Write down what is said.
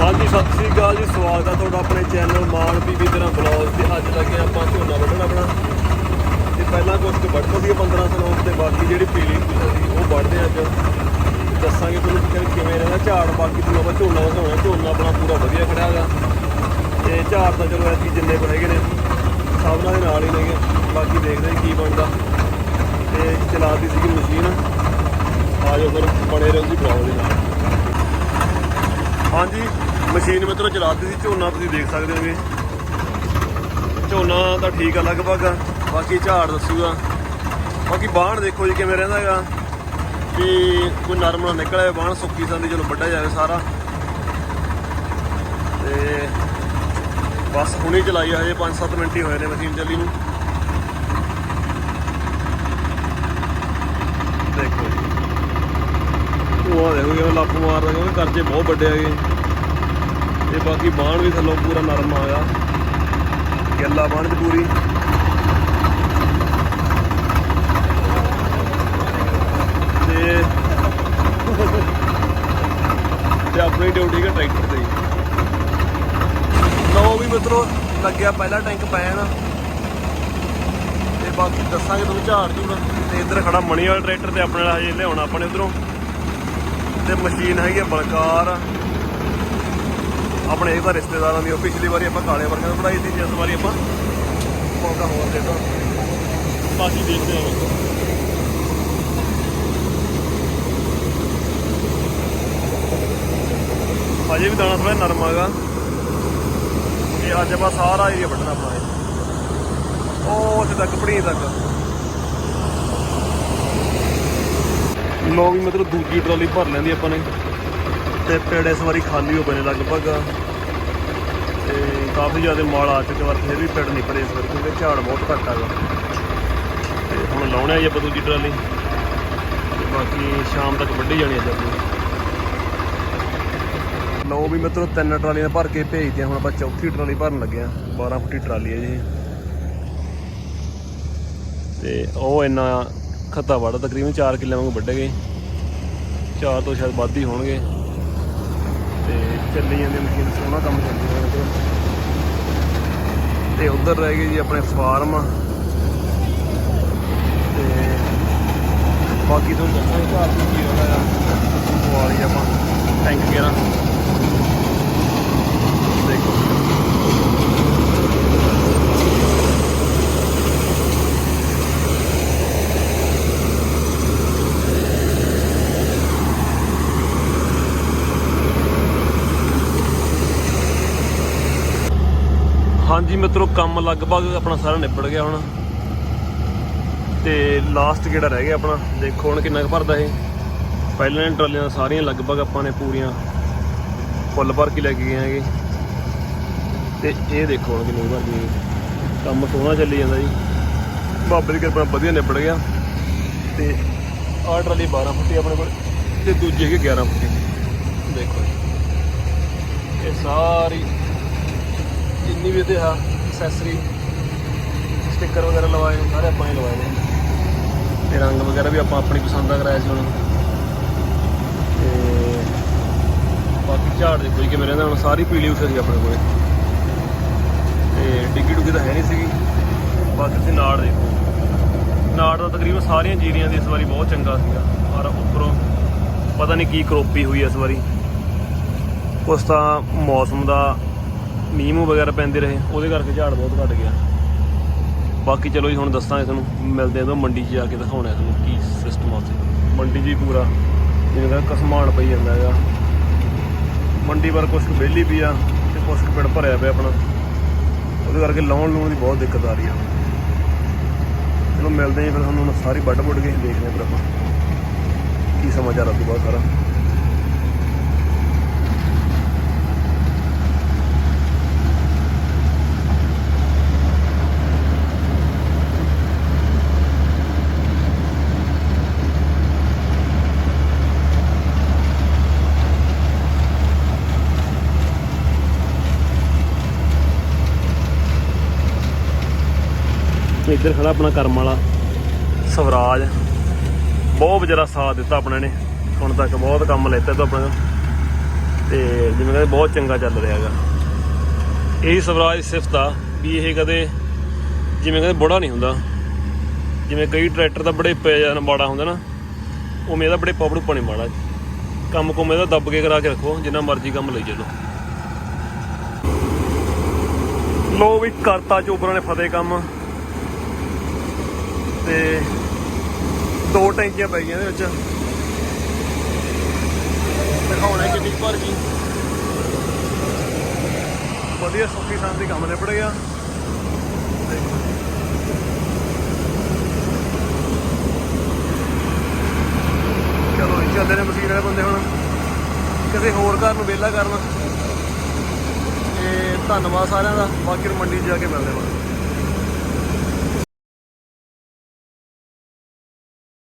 ਹਾਂਜੀ, ਸਤਿ ਸ੍ਰੀ ਅਕਾਲ ਜੀ। ਸਵਾਗਤ ਹੈ ਤੁਹਾਡਾ ਆਪਣੇ ਚੈਨਲ ਮਾਨ ਬੀਬੀ ਤਰ੍ਹਾਂ ਬਲੌਗ ਤੇ। ਅੱਜ ਲੱਗੇ ਆਪਾਂ ਝੋਨਾ ਵੱਢਣ ਆਪਣਾ। ਤੇ ਪਹਿਲਾਂ ਕੁਝ ਕੁ ਵੱਢ ਸੀ 15 ਸਲੋਕ ਤੇ ਬਾਕੀ ਜਿਹੜੀ ਪੀਲੀ ਸੀ, ਉਹ ਵੱਢਦੇ ਆ ਅੱਜ। ਦੱਸਾਂਗੇ ਤੁਹਾਨੂੰ ਕਿਵੇਂ ਰਹਿੰਦਾ। ਝਾੜ ਬਾਕੀ ਤੁਹਾਨੂੰ ਆਪਾਂ ਝੋਨਾ ਵਧਾਉਣਾ, ਝੋਨਾ ਆਪਣਾ ਪੂਰਾ ਵਧੀਆ ਖੜਿਆ ਹੈਗਾ ਤੇ ਝਾੜ ਤਾਂ ਚਲੋ ਐਸੀ ਜਿੰਨੇ ਕੁ ਹੈਗੇ ਨੇ, ਸਭ ਸਭਨਾਂ ਦੇ ਨਾਲ ਹੀ ਨੇਗੇ ਬਾਕੀ ਦੇਖਦੇ ਹਾਂ ਕੀ ਬਣਦਾ। ਤੇ ਚਲਾਤੀ ਸੀਗੀ ਮਸ਼ੀਨ। ਆ ਜਾਓ ਫਿਰ, ਬਣੇ ਰਹੋ ਜੀ ਬਲੌਗ ਦੇ ਨਾਲ। ਹਾਂਜੀ, ਮਸ਼ੀਨ ਮਿੱਤਰੋ ਚਲਾਤੀ ਸੀ, ਝੋਨਾ ਤੁਸੀਂ ਦੇਖ ਸਕਦੇ ਹੋਗੇ। ਝੋਨਾ ਤਾਂ ਠੀਕ ਆ ਲਗਭਗ, ਬਾਕੀ ਝਾੜ ਦੱਸੂਗਾ। ਬਾਕੀ ਬਾਣ ਦੇਖੋ ਜੀ ਕਿਵੇਂ ਰਹਿੰਦਾ ਹੈਗਾ। ਵੀ ਕੋਈ ਨਰਮ ਨਾ ਨਿਕਲੇ ਬਾਣ ਸੁੱਕੀ ਸੰਦੀ ਚਲੋ ਵੱਡਾ ਜਾਵੇ ਸਾਰਾ। ਤੇ ਬਸ ਹੁਣੇ ਚਲਾਈ ਆ, ਹਜੇ 5-7 ਮਿੰਟ ਹੀ ਹੋਏ ਨੇ ਮਸ਼ੀਨ ਚੱਲੀ ਨੂੰ ਦੇਖੋ ਜੀ ਉਹ ਆ ਦੇਖੋ ਕਿਵੇਂ ਲੱਪ ਮਾਰਦਾ ਕਿਉਂਕਿ ਕਰਜ਼ੇ ਬਹੁਤ ਵੱਡੇ ਹੈਗੇ। ਤੇ ਬਾਕੀ ਬਾਣ ਵੀ ਥੱਲੋਂ ਪੂਰਾ ਨਰਮ ਆਇਆ ਗਿਆ। ਗੱਲਾ ਬਾਣ ਦੀ ਪੂਰੀ। ਤੇ ਤੇ ਆਪਣੀ ਡਿਊਟੀ ਹੈ ਟਰੈਕਟਰ ਤੇ। ਲਓ ਵੀ ਮਿੱਤਰੋ, ਲੱਗਿਆ ਪਹਿਲਾ ਟੈਂਕ ਪੈਣ। ਤੇ ਬਾਕੀ ਦੱਸਾਂਗੇ ਤੁਹਾਨੂੰ ਝਾੜ ਝੂੜ ਤੇ ਇੱਧਰ ਖੜਾ ਮਣੀ ਵਾਲਾ ਟਰੈਕਟਰ ਤੇ ਆਪਣੇ ਨਾਲ ਹਜੇ ਲਿਆਉਣਾ ਆਪਣੇ ਨੇ ਉਧਰੋਂ ਤੇ ਮਸ਼ੀਨ ਹੈਗੀ ਹੈ ਬਲਕਾਰ। ਆਪਣੇ ਇਹਦਾ ਰਿਸ਼ਤੇਦਾਰਾਂ ਦੀ ਉਹ ਪਿਛਲੀ ਵਾਰੀ ਆਪਾਂ ਕਾਲੇ ਵਰਗਾਂ ਨੂੰ ਪੜਾਈ ਸੀ, ਜਿਸ ਵਾਰੀ ਆਪਾਂ ਮੌਕਾ ਹੋਰ ਦੇ ਦੋ ਬਾਕੀ ਦੇਖਦੇ ਹਾਂ ਅਜੇ ਵੀ ਦਾਣਾ ਥੋੜਾ ਨਰਮ ਆਗਾ ਇਹ ਅੱਜ ਆਪਾਂ ਸਾਰਾ ਏਰੀਆ ਵੱਢਣਾ ਆਪਣਾ ਉਹ ਉੱਥੇ ਤੱਕ ਪੜੀ ਤੱਕ। ਲੋ ਵੀ ਮਤਲਬ ਦੂਜੀ ਟਰਾਲੀ ਭਰ ਲੈਂਦੀ ਆਪਾਂ ਨੇ। ਤੇ ਪੇੜ ਇਸ ਵਾਰੀ ਖਾਲੀ ਹੋ ਪਏ ਨੇ ਲਗਭਗ। ਤੇ ਕਾਫੀ ਜ਼ਿਆਦਾ ਮਾਲ ਆ ਚੁੱਕੇ ਵਾਰ ਫਿਰ ਵੀ ਪੇੜ ਨਹੀਂ ਪੜੇ ਇਸ ਵਾਰ ਕਿਉਂਕਿ ਝਾੜ ਬਹੁਤ ਘੱਟ ਆਗਾ ਤੇ ਹੁਣ ਲਾਉਣੇ ਆ ਜੀ ਆਪਾਂ ਦੂਜੀ ਟਰਾਲੀ। ਤੇ ਬਾਕੀ ਸ਼ਾਮ ਤੱਕ ਵੱਢੀ ਜਾਣੀ ਅੱਜ ਆਪਣੀ। ਲਓ ਵੀ ਮਿੱਤਰੋ, ਤਿੰਨ ਟਰਾਲੀਆਂ ਭਰ ਕੇ ਭੇਜਦੇ ਹੁਣ ਆਪਾਂ ਚੌਥੀ ਟਰਾਲੀ ਭਰਨ ਲੱਗੇ ਆ। 12 ਫੁੱਟੀ ਟਰਾਲੀ ਹੈ ਜੀ। ਤੇ ਉਹ ਇੰਨਾ ਖੱਤਾ ਵੜਾ ਤਕਰੀਬਨ 4 ਕਿੱਲੇ ਵਾਂਗੂ ਵੱਢੇ ਗਏ। 4 ਤੋਂ ਸ਼ਾਇਦ ਵੱਧ ਹੀ ਹੋਣਗੇ। ਤੇ ਚੱਲੀ ਜਾਂਦੀ ਮਸ਼ੀਨ ਸੋਹਣਾ ਕੰਮ ਚੱਲਦੀ ਹੈ ਤੇ। ਤੇ ਉਧਰ ਰਹਿ ਗਏ ਜੀ ਆਪਣੇ ਫਾਰਮ। ਤੇ ਬਾਕੀ ਤੁਹਾਨੂੰ ਦੱਸਾਂਗੇ ਘਰ ਕੀ ਹੋਣਾ ਵਾਲੀ ਆਪਾਂ ਟੈਂਕ ਗੇਰਾ ਦੇਖੋ ਹਾਂਜੀ ਮਿੱਤਰੋ, ਕੰਮ ਲਗਭਗ ਆਪਣਾ ਸਾਰਾ ਨਿਬੜ ਗਿਆ ਹੁਣ। ਤੇ ਲਾਸਟ ਕਿਹੜਾ ਰਹਿ ਗਿਆ ਆਪਣਾ? ਦੇਖੋ ਹੁਣ ਕਿੰਨਾ ਕੁ ਭਰਦਾ ਇਹ। ਪਹਿਲਾਂ ਦੀਆਂ ਟਰਾਲੀਆਂ ਸਾਰੀਆਂ ਲਗਭਗ ਆਪਾਂ ਨੇ ਪੂਰੀਆਂ ਫੁੱਲ ਭਰ ਕੇ ਲੈ ਕੇ ਗਏ ਹੈਗੇ। ਤੇ ਇਹ ਦੇਖੋ ਹੁਣ ਕਿੰਨੀ ਭਰ ਗਈ ਕੰਮ ਸੋਹਣਾ ਚੱਲੀ ਜਾਂਦਾ ਜੀ। ਬਾਬੇ ਦੀ ਕਿਰਪਾ ਵਧੀਆ ਨਿਬੜ ਗਿਆ। ਤੇ ਆਹ ਟਰਾਲੀ 12 ਫੁੱਟੀ ਆਪਣੇ ਕੋਲ ਤੇ ਦੂਜੀ ਹੈਗੀ 11 ਫੁੱਟੀ। ਦੇਖੋ ਜੀ। ਇਹ ਸਾਰੀ ਜਿੰਨੀ ਵੀ ਇਹਦੇ ਆ ਐਕਸੈਸਰੀ ਸਟicker ਵਗੈਰਾ ਲਵਾਏ ਸਾਰੇ ਆਪਾਂ ਹੀ ਲਵਾਏ ਨੇ। ਤੇ ਰੰਗ ਵਗੈਰਾ ਵੀ ਆਪਾਂ ਆਪਣੀ ਪਸੰਦ ਦਾ ਕਰਾਇਆ ਸੀ ਹੁਣ। ਤੇ ਬਾਕੀ ਝਾੜ ਦੇ ਕੋਈ ਕਿਵੇਂ ਰਹਿੰਦਾ, ਹੁਣ ਸਾਰੀ ਪੀਲੀ ਉੱਥੇ ਸੀ ਆਪਣੇ ਕੋਲੇ। ਤੇ ਡਿੱਗੀ ਡੁੱਗੀ ਤਾਂ ਹੈ ਨਹੀਂ ਸੀਗੀ। ਬਾਕੀ ਤੁਸੀਂ ਨਾੜ ਦੇਖੋ। ਨਾੜ ਦਾ ਤਕਰੀਬਨ ਸਾਰੀਆਂ ਜੀਰੀਆਂ ਦੀ ਇਸ ਵਾਰੀ ਬਹੁਤ ਚੰਗਾ ਸੀਗਾ। ਪਰ ਉੱਪਰੋਂ ਪਤਾ ਨਹੀਂ ਕੀ ਕਰੋਪੀ ਹੋਈ ਇਸ ਵਾਰੀ। ਕੁਛ ਤਾਂ ਮੌਸਮ ਦਾ ਮੀਂਹ ਮੂੰਹ ਵਗੈਰਾ ਪੈਂਦੇ ਰਹੇ, ਉਹਦੇ ਕਰਕੇ ਝਾੜ ਬਹੁਤ ਘਟ ਗਿਆ। ਬਾਕੀ ਚਲੋ ਜੀ, ਹੁਣ ਦੱਸਾਂਗੇ ਤੁਹਾਨੂੰ, ਮਿਲਦੇ ਹਾਂ ਤਾਂ ਮੰਡੀ 'ਚ ਜਾ ਕੇ ਦਿਖਾਉਣਾ ਹੈ ਤੁਹਾਨੂੰ ਕੀ ਸਿਸਟਮ ਆ ਉੱਥੇ। ਮੰਡੀ 'ਚ ਹੀ ਪੂਰਾ, ਜਿਵੇਂ ਦਾ ਕਸਮਾਨ ਪਈ ਜਾਂਦਾ ਹੈਗਾ। ਮੰਡੀ ਪਰ ਕੁਛ ਕੁ ਵਿਹਲੀ ਵੀ ਆ ਤੇ ਕੁਛ ਕੁ ਪਿੰਡ ਭਰਿਆ ਪਿਆ ਆਪਣਾ। ਉਹਦੇ ਕਰਕੇ ਲਾਉਣ ਲੂਣ ਦੀ ਬਹੁਤ ਦਿੱਕਤ ਆ ਰਹੀ ਆ। ਚਲੋ ਮਿਲਦੇ ਹਾਂ ਫਿਰ ਤੁਹਾਨੂੰ ਸਾਰੀ ਵੱਢ ਵੁੱਢ ਕੇ ਦੇਖਦੇ ਹਾਂ ਫਿਰ ਆਪਾਂ। ਕੀ ਸਮਾਚਾਰ ਆ ਤੋਂ ਬਾਅਦ ਸਾਰਾ। ਇੱਧਰ ਖੜਾ ਆਪਣਾ ਕਰਮ ਵਾਲਾ। ਸਵਰਾਜ। ਬਹੁਤ ਵਿਚਾਰਾ ਸਾਥ ਦਿੱਤਾ ਆਪਣੇ ਨੇ। ਹੁਣ ਤੱਕ ਬਹੁਤ ਕੰਮ ਲੈਤਾ ਤੋਂ ਆਪਣੇ ਤੋਂ। ਤੇ ਜਿਵੇਂ ਕਹਿੰਦੇ, ਬਹੁਤ ਚੰਗਾ ਚੱਲ ਰਿਹਾ ਹੈਗਾ। ਇਹੀ ਸਵਰਾਜ ਸਿਫਤ ਆ ਵੀ ਇਹ ਕਦੇ ਜਿਵੇਂ ਕਹਿੰਦੇ, ਬੜਾ ਨਹੀਂ ਹੁੰਦਾ। ਜਿਵੇਂ ਕਈ ਟਰੈਕਟਰ ਦਾ ਬੜੇ ਪੈ ਜਾਨ ਮਾੜਾ ਹੁੰਦਾ ਨਾ, ਉਵੇਂ ਇਹਦਾ ਬੜੇ ਪਪੜੂ ਪਣੇ ਮਾੜਾ। ਕੰਮ ਕੁਮ ਇਹਦਾ ਦੱਬ ਕੇ ਕਰਾ ਕੇ ਰੱਖੋ, ਜਿੰਨਾ ਮਰਜ਼ੀ ਕੰਮ ਲਈ ਚੱਲੋ। ਲੋ ਵੀ ਕਰਤਾ ਚੋਬਰਾਂ ਨੇ ਫਤਿਹ ਕੰਮ। ਤੇ ਦੋ ਟੈਂਕੀਆਂ ਪੈ ਗਈਆਂ ਇਹਦੇ ਵਿੱਚ। ਦਿਖਾਉਣਾ ਕਿੰਨੀ ਕੁ ਭਰ ਗਈ। ਵਧੀਆ ਸੁੱਖੀ ਸ਼ਾਂਤੀ ਕੰਮ ਨਿਬੜ ਗਿਆ। ਚਲੋ ਜੀ, ਚੱਲਦੇ ਨੇ ਮਸ਼ੀਨ ਵਾਲੇ ਬੰਦੇ ਹੁਣ। ਕਿਸੇ ਹੋਰ ਘਰ ਨੂੰ ਵਿਹਲਾ ਕਰਨ। ਤੇ ਧੰਨਵਾਦ ਸਾਰਿਆਂ ਦਾ। ਬਾਕੀ ਨੂੰ ਮੰਡੀ 'ਚ ਜਾ ਕੇ ਮਿਲਦੇ ਹਾਂ